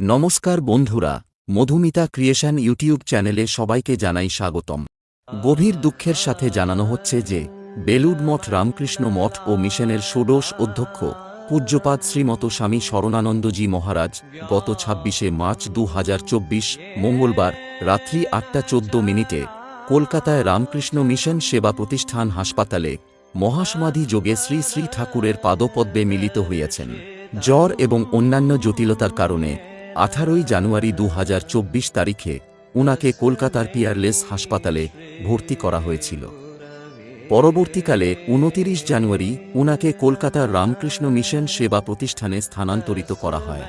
নমস্কার বন্ধুরা, Madhumita creation YouTube চ্যানেলে সবাইকে জানাই স্বাগতম। গভীর দুঃখের সাথে জানানো হচ্ছে যে, বেলুড মঠ রামকৃষ্ণ মঠ ও মিশনের ষোড়শ অধ্যক্ষ, পূজ্যপাদ শ্রীমত স্বামী শরণানন্দজি মহারাজ, গত ছাব্বিশে মার্চ দু হাজার চব্বিশ, মঙ্গলবার, রাত্রি আটটা চোদ্দ মিনিটে, কলকাতায় রামকৃষ্ণ মিশন সেবা প্রতিষ্ঠান হাসপাতালে, মহাসমাধি যোগে শ্রী শ্রী ঠাকুরের পাদপদ্মে মিলিত হইয়াছেন। জ্বর এবং অন্যান্য জটিলতার কারণে আঠারোই জানুয়ারি দু হাজার চব্বিশ তারিখে উনাকে কলকাতার পিয়ারলেস হাসপাতালে ভর্তি করা হয়েছিল। পরবর্তীকালে উনতিরিশ জানুয়ারি উনাকে কলকাতার রামকৃষ্ণ মিশন সেবা প্রতিষ্ঠানে স্থানান্তরিত করা হয়।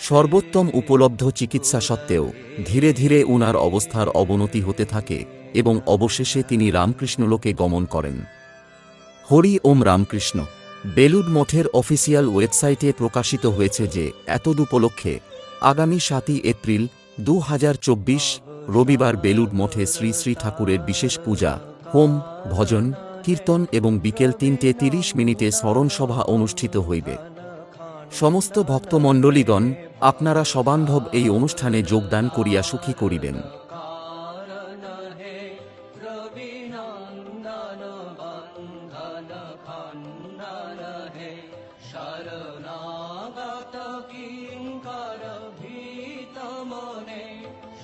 সর্বোত্তম উপলব্ধ চিকিৎসা সত্ত্বেও ধীরে ধীরে উনার অবস্থার অবনতি হতে থাকে এবং অবশেষে তিনি রামকৃষ্ণলোকে গমন করেন। হরি ওম রামকৃষ্ণ। বেলুড মঠের অফিসিয়াল ওয়েবসাইটে প্রকাশিত হয়েছে যে এতদ উপলক্ষে আগামী সাতই এপ্রিল দু হাজার চব্বিশ রবিবার বেলুড মঠে শ্রী শ্রী ঠাকুরের বিশেষ পূজা, হোম, ভজন, কীর্তন এবং বিকেল তিনটে তিরিশ মিনিটে স্মরণসভা অনুষ্ঠিত হইবে। সমস্ত ভক্তমণ্ডলীগণ, আপনারা সবান্ধব এই অনুষ্ঠানে যোগদান করিয়া সুখী করিবেন। কিঙ্কর ভীত মনে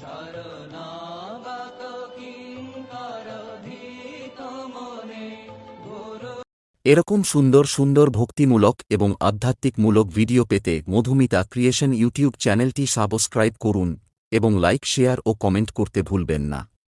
শরণাগত কিঙ্কর ভীত মনে এরকম সুন্দর সুন্দর ভক্তিমূলক এবং আধ্যাত্মিকমূলক ভিডিও পেতে মধুমিতা ক্রিয়েশন ইউটিউব চ্যানেলটি সাবস্ক্রাইব করুন এবং লাইক, শেয়ার ও কমেন্ট করতে ভুলবেন না।